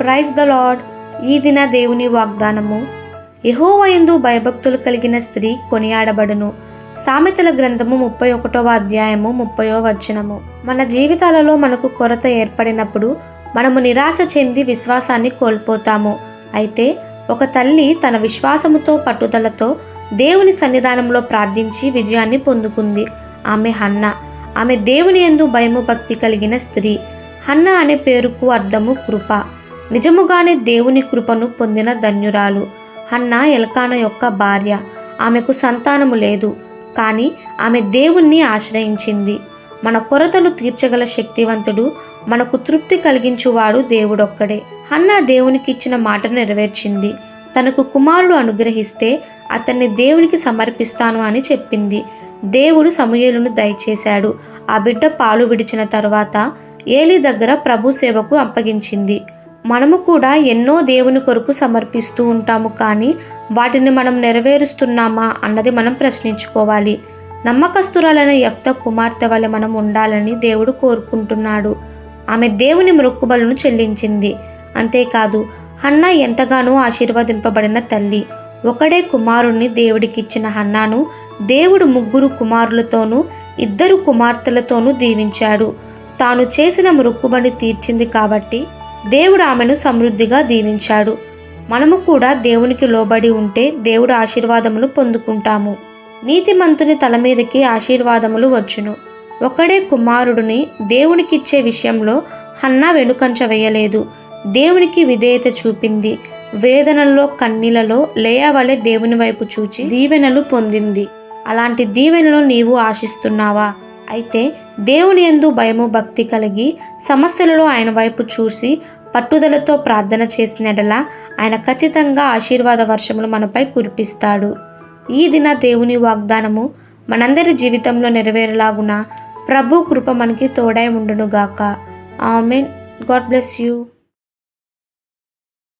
Praise the lord ఈ దిన దేవుని వాగ్దానము. యహోవయందు భయభక్తులు కలిగిన స్త్రీ కొనియాడబడును. సామెతల గ్రంథము ముప్పై ఒకటవ అధ్యాయము ముప్పయో వచనము. మన జీవితాలలో మనకు కొరత ఏర్పడినప్పుడు మనము నిరాశ చెంది విశ్వాసాన్ని కోల్పోతాము. అయితే ఒక తల్లి తన విశ్వాసముతో పట్టుదలతో దేవుని సన్నిధానంలో ప్రార్థించి విజయాన్ని పొందుకుంది. ఆమె హన్న. ఆమె దేవుని యందు భయము భక్తి కలిగిన స్త్రీ. హన్న అనే పేరుకు అర్థము కృప. నిజముగానే దేవుని కృపను పొందిన ధన్యురాలు. హన్న ఎల్కాన యొక్క భార్య. ఆమెకు సంతానము లేదు. కానీ ఆమె దేవుణ్ణి ఆశ్రయించింది. మన కొరతలు తీర్చగల శక్తివంతుడు మనకు తృప్తి కలిగించువాడు దేవుడొక్కడే. హన్న దేవునికి ఇచ్చిన మాటను నెరవేర్చింది. తనకు కుమారుడు అనుగ్రహిస్తే అతన్ని దేవునికి సమర్పిస్తాను అని చెప్పింది. దేవుడు సమూయేలును దయచేశాడు. ఆ బిడ్డ పాలు విడిచిన తర్వాత ఏలి దగ్గర ప్రభు సేవకు అప్పగించింది. మనము కూడా ఎన్నో దేవుని కొరకు సమర్పిస్తూ ఉంటాము కానీ వాటిని మనం నెరవేరుస్తున్నామా అన్నది మనం ప్రశ్నించుకోవాలి. నమ్మకస్తురాలైన యఫ్త కుమార్తె వలె మనం ఉండాలని దేవుడు కోరుకుంటున్నాడు. ఆమె దేవుని మృక్కుబలను చెల్లించింది. అంతేకాదు హన్నా ఎంతగానో ఆశీర్వదింపబడిన తల్లి. ఒకడే కుమారుణ్ణి దేవుడికిచ్చిన హన్నాను దేవుడు ముగ్గురు కుమారులతోనూ ఇద్దరు కుమార్తెలతోనూ దీవించాడు. తాను చేసిన మృక్కుబడి తీర్చింది కాబట్టి దేవుడు ఆమెను సమృద్ధిగా దీవించాడు. మనము కూడా దేవునికి లోబడి ఉంటే దేవుడు ఆశీర్వాదములు పొందుకుంటాము. నీతిమంతుని తల మీదకి ఆశీర్వాదములు వచ్చును. ఒకడే కుమారుడిని దేవునికిచ్చే విషయంలో హన్నా వెనుకంచ వేయలేదు. దేవునికి విధేయత చూపింది. వేదనల్లో కన్నీలలో లేయవలే దేవుని వైపు చూచి దీవెనలు పొందింది. అలాంటి దీవెనలు నీవు ఆశిస్తున్నావా? అయితే దేవుని ఎందు భయము భక్తి కలిగి సమస్యలలో ఆయన వైపు చూసి పట్టుదలతో ప్రార్థన చేసినడలా ఆయన ఖచ్చితంగా ఆశీర్వాద వర్షములు మనపై కురిపిస్తాడు. ఈ దిన దేవుని వాగ్దానము మనందరి జీవితంలో నెరవేరేలాగున ప్రభు కృప మనకి తోడై ఉండునుగాక. ఆమెన్. God bless you.